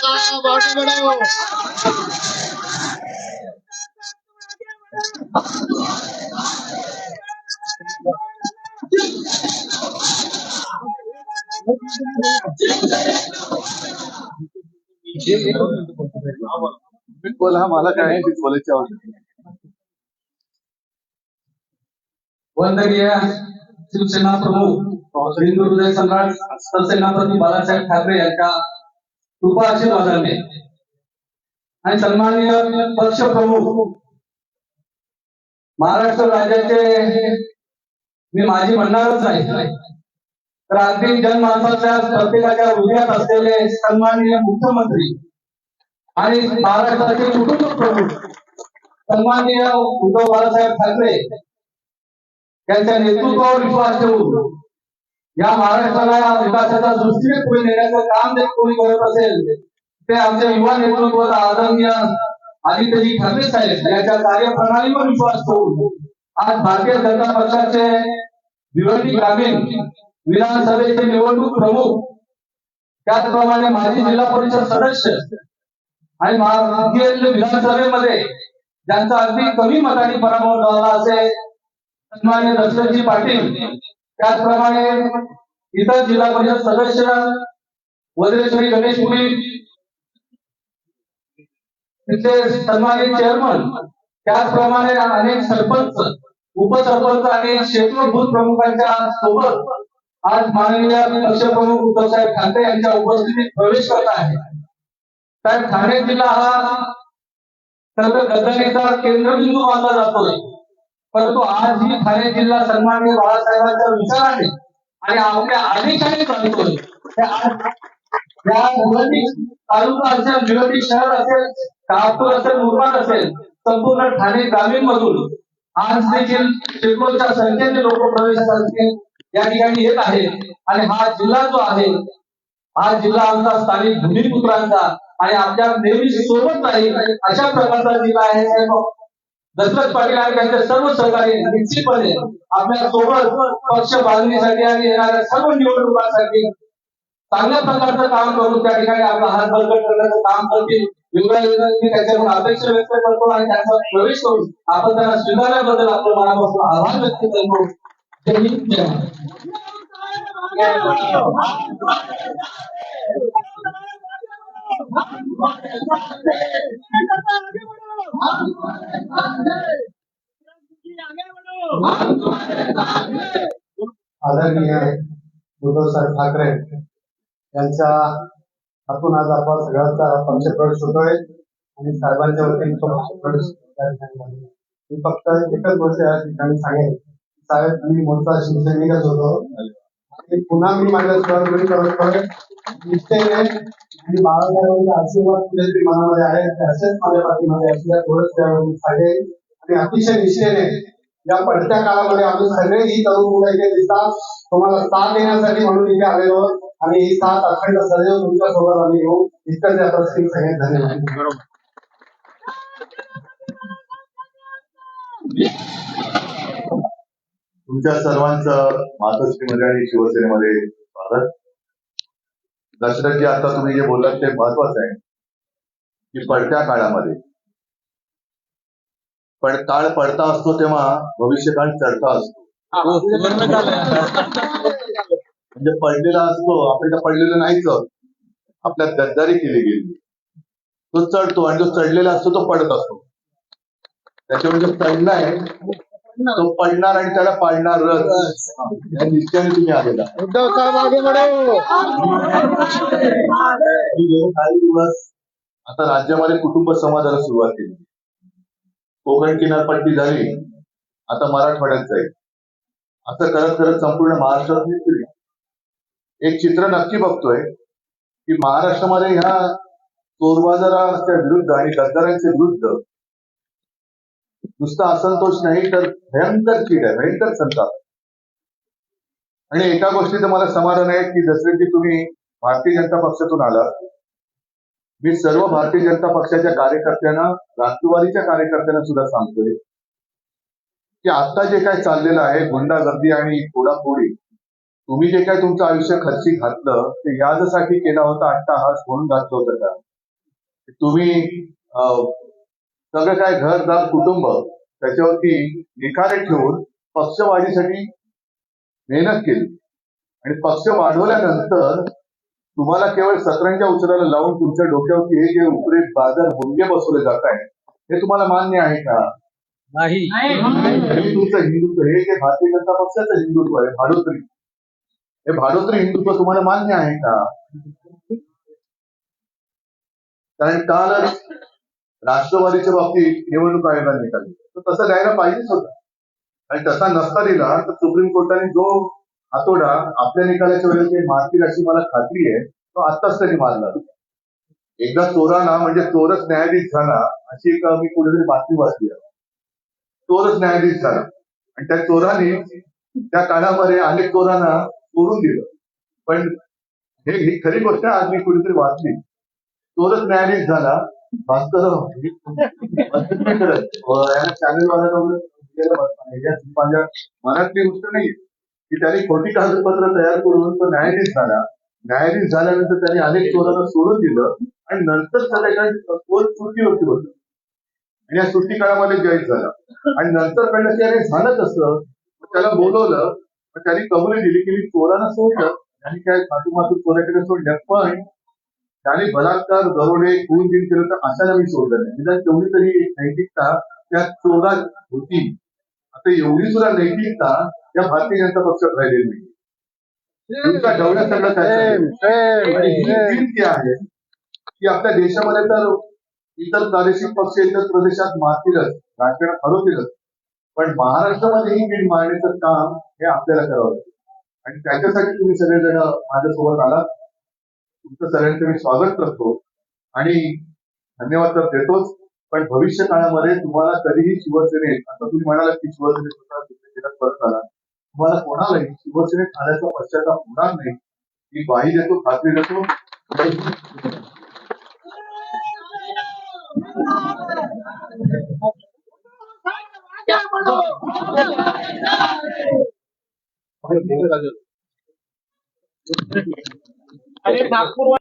साहब आगे बढ़ो बोला मला काय। बोलायची आवश्यकता वंदनीय शिवसेना प्रमुख हिंदू हृदय सम्राट सरसेनापती बाळासाहेब ठाकरे यांच्या कृपा आशीर्वादाने आणि सन्माननीय पक्ष प्रमुख महाराष्ट्र राज्याचे मी माझी म्हणणारच नाही. तर अगदी जनमानसाच्या प्रत्येकाच्या हृदयात असलेले सन्माननीय मुख्यमंत्री आणि महाराष्ट्राचे कुटुंब प्रमुख सन्माननीय उद्धव बाळासाहेब ठाकरे त्यांच्या नेतृत्वावर विश्वास ठेवून या महाराष्ट्राला विकासाच्या दृष्टीने पुढे नेण्याचं काम जर कोणी करत असेल ते आमच्या युवा नेतृत्वात आदरणीय आदित्यजी ठाकरे साहेब यांच्या कार्यप्रणालीवर विश्वास ठेवून आज भारतीय जनता पक्षाचे विरोधी ग्रामीण विधानसभेचे निवडणूक प्रमुख त्याचप्रमाणे माजी जिल्हा परिषद सदस्य आणि महाराष्ट्रीय विधानसभेमध्ये ज्यांचा अगदी कमी मतांनी पराभव झाला असेल सन्मान्य दशरथजी पाटील. त्याचप्रमाणे इतर जिल्हा परिषद सदस्य वज्रेश्वरी गणेशपुरी तिथले सन्मानित चेअरमन त्याचप्रमाणे अनेक सरपंच उपसरपंच आणि शेकडो बूथ प्रमुखांच्या सोबत आज माननीय पक्षप्रमुख उद्धवसाहेब ठाकरे यांच्या उपस्थितीत प्रवेश करत आहे तर ठाणे जिल्हा हा सर्व गद्दारीचा केंद्रबिंदू मानला जातोय. परंतु आज ही ठाणे जिल्हा सन्माननीय बाळासाहेबांच्या विचाराने आणि आपल्या आदेशाने करतोय त्या या निवडणूक तालुका असेल निवडणूक शहर असेल शहापूर असेल मुरबाड असेल संपूर्ण ठाणे ग्रामीण मधून आज देखील शेकडोच्या संख्येने लोक प्रवेशासाठी या ठिकाणी येत आहेत. आणि हा जिल्हा जो आहे हा जिल्हा आमचा स्थानिक भूमिपुत्रांचा आणि आपल्या नेहमी सोबत राहील अशा प्रकारचा जिल्हा आहे. दशरथ पाटील आणि त्यांचे सर्व सहकारी निश्चितपणे आपल्यासोबत पक्ष बांधणीसाठी आणि येणाऱ्या सर्व निवडणुकांसाठी चांगल्या प्रकारचं काम करून त्या ठिकाणी आपला हात बळकट करण्याचं काम करतील. मी त्याच्याकडून अपेक्षा व्यक्त करतो आणि त्यांचा प्रवेश करून आपण त्यांना स्वीकारल्याबद्दल आपल्या मनापासून आभार व्यक्त करतो. जय हिंद जय आदरणीय उद्धव साहेब ठाकरे यांच्या हातून आज आपण सगळ्यांचा पक्षप्रवेश होतोय आणि साहेबांच्या वतीने पक्षप्रवेश मी फक्त एकच गोष्ट या ठिकाणी सांगेन. साहेब मी मोठा शिवसैनिकच होतो. आणि पुन्हा मी माझ्या स्वराज्य करतोय निश्चयने आणि बाळासाहेबांचे आशीर्वाद कुठेतरी मनामध्ये आहे. असेच माझ्या पाठीमध्ये असल्या थोडंच त्यावेळी मी आणि अतिशय निश्चयने या पडत्या काळामध्ये आम्ही सगळे ही तरुण मुलं इथे दिसतात. तुम्हाला साथ देण्यासाठी म्हणून इथे आलेलो आहोत. आणि ही साथ अखंड सदैव तुमच्यासोबत आम्ही येऊ इतकंच यात्रा सगळे धन्यवाद. बरोबर. Yeah. तुमच्या सर्वांचं मातोश्रीमध्ये आणि शिवसेनेमध्ये स्वागत. दशरथजी आता तुम्ही जे बोललात ते महत्वाचं आहे की पडत्या काळामध्ये. पण काळ पडता असतो तेव्हा भविष्यकाळ चढता असतो. म्हणजे पडलेला असतो आपण तर पडलेलं नाहीच आहोत. आपल्यात गद्दारी केली गेली. तो चढतो आणि जो चढलेला असतो तो पडत असतो. त्याच्यामुळे जो चढलाय तो पडणार आणि त्याला पाडणारच या निश्चयाने तुम्ही आलेला उद्धव साहब आगे काही दिवस आता राज्यामध्ये कुटुंब संवादाला सुरुवात केली. कोकण किनारपट्टी झाली. आता मराठवाड्यात जाईल. असं करत करत संपूर्ण महाराष्ट्रात. एक चित्र नक्की बघतोय की महाराष्ट्रामध्ये ह्या चोरबाजाराच्या विरुद्ध आणि गद्दारांच्या विरुद्ध नुसता असंतोष नाही तर भयंकर चीड आहे भयंकर संताप. आणि एका गोष्टीचं मला समाधान आहे की जसे की तुम्ही भारतीय जनता पक्षातून आला मी सर्व भारतीय जनता पक्षाच्या कार्यकर्त्यांना राष्ट्रवादीच्या कार्यकर्त्यांना सुद्धा सांगतोय की आता जे काय चाललेलं आहे गुंडागर्दी आणि फोडाफोडी तुम्ही जे काय तुमचं आयुष्य खर्ची घातलं ते याजसाठी केला होता अट्टाहास म्हणून घातलं होतं का? तुम्ही अं, सगळं काय घरदार कुटुंब त्याच्यावरती निखारे ठेवून पक्षवाढीसाठी मेहनत केली. आणि पक्ष वाढवल्यानंतर तुम्हाला केवळ सतरंजा उचलायला लावून तुमच्या डोक्यावरती हे जे उपरे बाजार भुंगे बसवले जात आहे हे तुम्हाला मान्य आहे का? नाही. हे तुमचं हिंदुत्व हे जे भारतीय जनता पक्षाचं हिंदुत्व आहे भाडोत्री हे भाडोत्री हिंदुत्व तुम्हाला मान्य आहे का? कारण कालच राष्ट्रवादीच्या बाबतीत निवडणूक आयोगाने निकाल. तर तसं द्यायला पाहिजेच होता. आणि तसा नसता दिला तर सुप्रीम कोर्टाने जो हातोडा आपल्या निकालाच्या वेळेस ते मारतील अशी मला खात्री आहे तो आत्ताच त्यांनी मारला. एकदा चोराना म्हणजे चोरच न्यायाधीश झाला अशी एक मी कुठेतरी बातमी वाचली आहे. चोरच न्यायाधीश झाला. आणि त्या चोराने त्या काळामध्ये अनेक चोरांना चोरून दिलं. पण हे खरी गोष्ट आज मी कुठेतरी वाचली. चोरच न्यायाधीश झाला भास्कर म्हणजे चॅनल हो, माझ्या मनातली गोष्ट नाही की त्यांनी खोटी कागदपत्र तयार करून तो न्यायाधीश झाला. न्यायाधीश झाल्यानंतर त्यांनी अनेक चोरांना सोडून दिलं. आणि नंतर झालं काही चोर सुट्टीवरती होत आणि या सुट्टी काळामध्ये जैद झाला. आणि नंतर कळलं की अरे झालं कसं त्याला बोलवलं. पण त्यांनी कबुली दिली की मी चोरांना सोडलं. आणि काय मातू मातू चोराकडे सोडल्या पण त्याने बलात्कार दरोडे खून बिन केलं तर अशाला मी सोडलं नाही. निदान तेवढी तरी एक नैतिकता त्या चोरात होती. आता एवढी सुद्धा नैतिकता या भारतीय जनता पक्षात राहिलेली नाही. तुमच्या आहे की आपल्या देशामध्ये तर इतर प्रादेशिक पक्ष इतर प्रदेशात मारतीलच राजकारण हरवतीलच. पण महाराष्ट्रामध्ये ही नीट मारण्याचं काम हे आपल्याला करावं लागेल आणि त्याच्यासाठी तुम्ही सगळेजण माझ्यासोबत आलात. तुमचं सगळ्यांचं मी स्वागत करतो. आणि धन्यवाद तर देतोच पण भविष्य काळामध्ये तुम्हाला कधीही शिवसेनेत आता तुम्ही म्हणालात की शिवसेनेत परत आला तुम्हाला कोणालाही शिवसेनेत आल्याचा पश्चाताप होणार नाही. मी ग्वाही देतो खात्री देतो. अरे नागपूर